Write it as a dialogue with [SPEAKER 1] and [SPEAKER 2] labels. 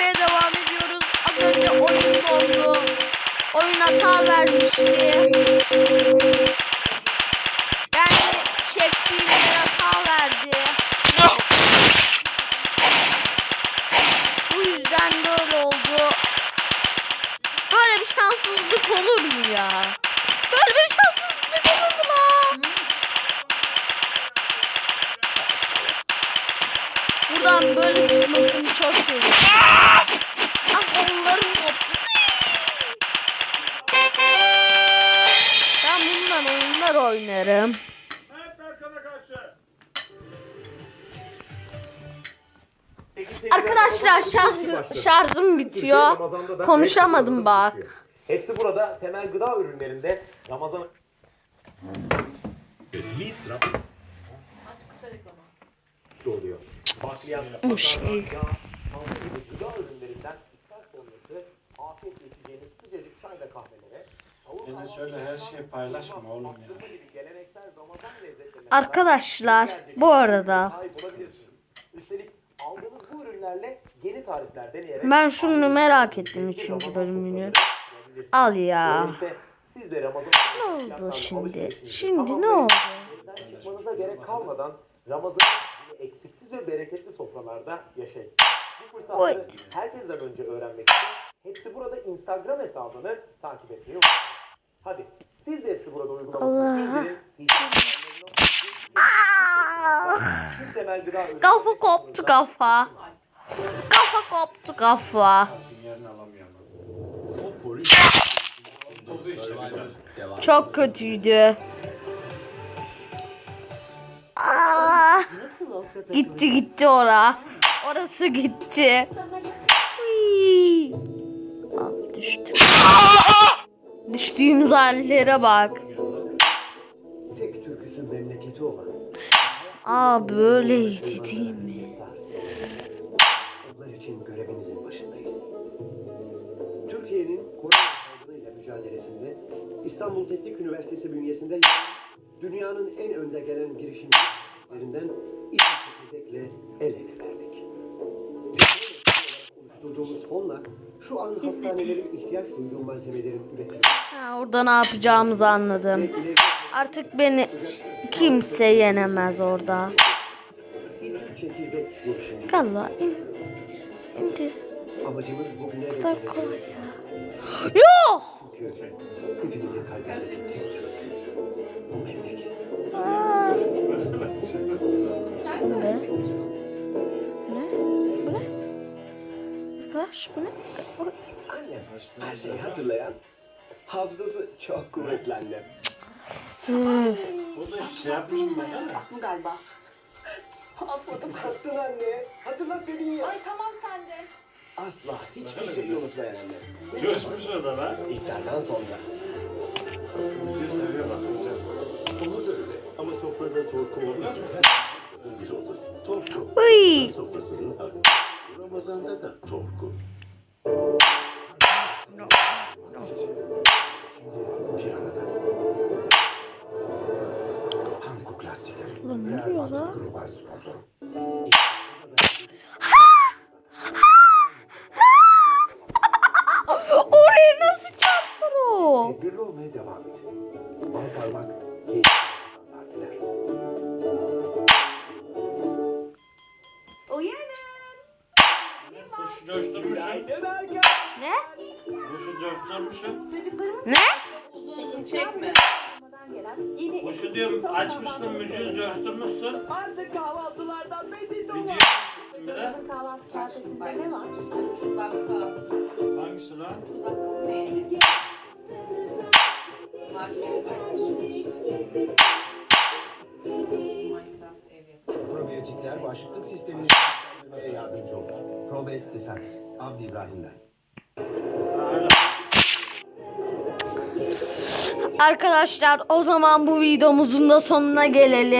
[SPEAKER 1] Vlog'ya devam ediyoruz. Az önce oyun oldu. Oyun hata vermişti. Yani çektiğim yer hata verdi. Bu yüzden böyle oldu. Böyle bir şanssızlık olur mu ya? Böyle bir şanssızlık olur mu lan? Buradan böyle çıkmasını çok seviyorum. Ah kollarım koptu. Ben bundan oyunlar oynarım.
[SPEAKER 2] Hep Erkan'a karşı.
[SPEAKER 1] Arkadaşlar şarj, şarjım bitiyor. Konuşamadım bak.
[SPEAKER 3] Hepsi burada temel gıda ürünlerinde Ramazan
[SPEAKER 2] Misra.
[SPEAKER 3] oluyor.
[SPEAKER 1] Bu şey.
[SPEAKER 4] şöyle her şeyi paylaşma oğlum ya.
[SPEAKER 3] Ramazan
[SPEAKER 1] Arkadaşlar bu arada
[SPEAKER 3] sahip olabilirsiniz. Üstelik aldığınız bu ürünlerle yeni tarifler deneyerek
[SPEAKER 1] Ben şunu merak ettim
[SPEAKER 3] Ramazan
[SPEAKER 1] üçüncü bölümünü.
[SPEAKER 3] sofraları yapabilirsiniz.
[SPEAKER 1] Al ya.
[SPEAKER 3] Böylece siz de Ramazan
[SPEAKER 1] Ne oldu şimdi? Şimdi ne oldu?
[SPEAKER 3] Çıkmanıza gerek kalmadan Ramazan'ı eksiksiz ve bereketli sofralarda yaşayın. Bu fırsatları herkesten önce öğrenmek için hepsi burada Instagram hesabını takip etmeyi unutmayın. Hadi siz de hepsi burada uygulamasını indirin. Ürünleri-
[SPEAKER 1] Kafa koptu kafa. Kafa koptu kafa. Çok kötüydü.
[SPEAKER 5] Nasıl olsa takılır.
[SPEAKER 1] gitti gitti ora. Orası gitti. Uy. Al düştü. Düştüğümüz hallere bak.
[SPEAKER 6] tek türküsü memleketi olan
[SPEAKER 1] Aa böyleydi değil mi?
[SPEAKER 6] onlar için görevimizin başındayız. Türkiye'nin korona salgınıyla mücadelesinde İstanbul Teknik Üniversitesi bünyesinde dünyanın en önde gelen girişimcilerinden İP Çekirdek'le el ele verdik. Oluşturduğumuz fonla şu an hastanelerin ihtiyaç duyduğu malzemelerin üretimi
[SPEAKER 1] Ha, orada ne yapacağımızı anladım. Artık beni kimse yenemez orada.
[SPEAKER 6] İTÜ Çekirdek girişimci.
[SPEAKER 1] Galla in. İndir.
[SPEAKER 6] Amacımız bugüne.
[SPEAKER 1] Yok.
[SPEAKER 6] Hepimizin kalbindeki tek. Bu memleket.
[SPEAKER 1] Arkadaş bu ne? Oy.
[SPEAKER 6] Annem her şeyi hatırlayan, hafızası çok kuvvetli annem.
[SPEAKER 4] Burada şey yapmayayım ben.
[SPEAKER 5] Attım galiba. Atmadım.
[SPEAKER 6] Attın anne, hatırlat dedin ya.
[SPEAKER 5] Ay tamam sen de.
[SPEAKER 6] Asla hiçbir şeyi unutmayan annem.
[SPEAKER 4] Coşmuş orada lan.
[SPEAKER 6] İftardan sonra.
[SPEAKER 4] Müziği seviyor bak. güzel.
[SPEAKER 2] Onu da öyle. Ama sofrada torku olunca bir olur. Torku.
[SPEAKER 1] Uy.
[SPEAKER 2] Sofrasının hakkı. Ramazan'da da torku. Şimdi bir arada. Hankook lastikleri.
[SPEAKER 1] Ulan ne
[SPEAKER 2] Real Madrid
[SPEAKER 1] lan?
[SPEAKER 2] Global sponsor.
[SPEAKER 1] Oraya nasıl çarpar o?
[SPEAKER 6] Tedbirli olmaya devam edin. Bal parmak,
[SPEAKER 4] coşturmuşum.
[SPEAKER 1] Ne?
[SPEAKER 4] Kuşu coşturmuşum.
[SPEAKER 1] Ne?
[SPEAKER 5] çekme.
[SPEAKER 4] Kuşu diyorum açmışsın müziği coşturmuşsun.
[SPEAKER 7] Artık kahvaltılardan
[SPEAKER 4] bir de.
[SPEAKER 5] Kızın kahvaltı kasesinde ne var?
[SPEAKER 4] Hangisi lan?
[SPEAKER 6] Probiyotikler Defense, Abdi İbrahim'den.
[SPEAKER 1] Arkadaşlar o zaman bu videomuzun da sonuna gelelim.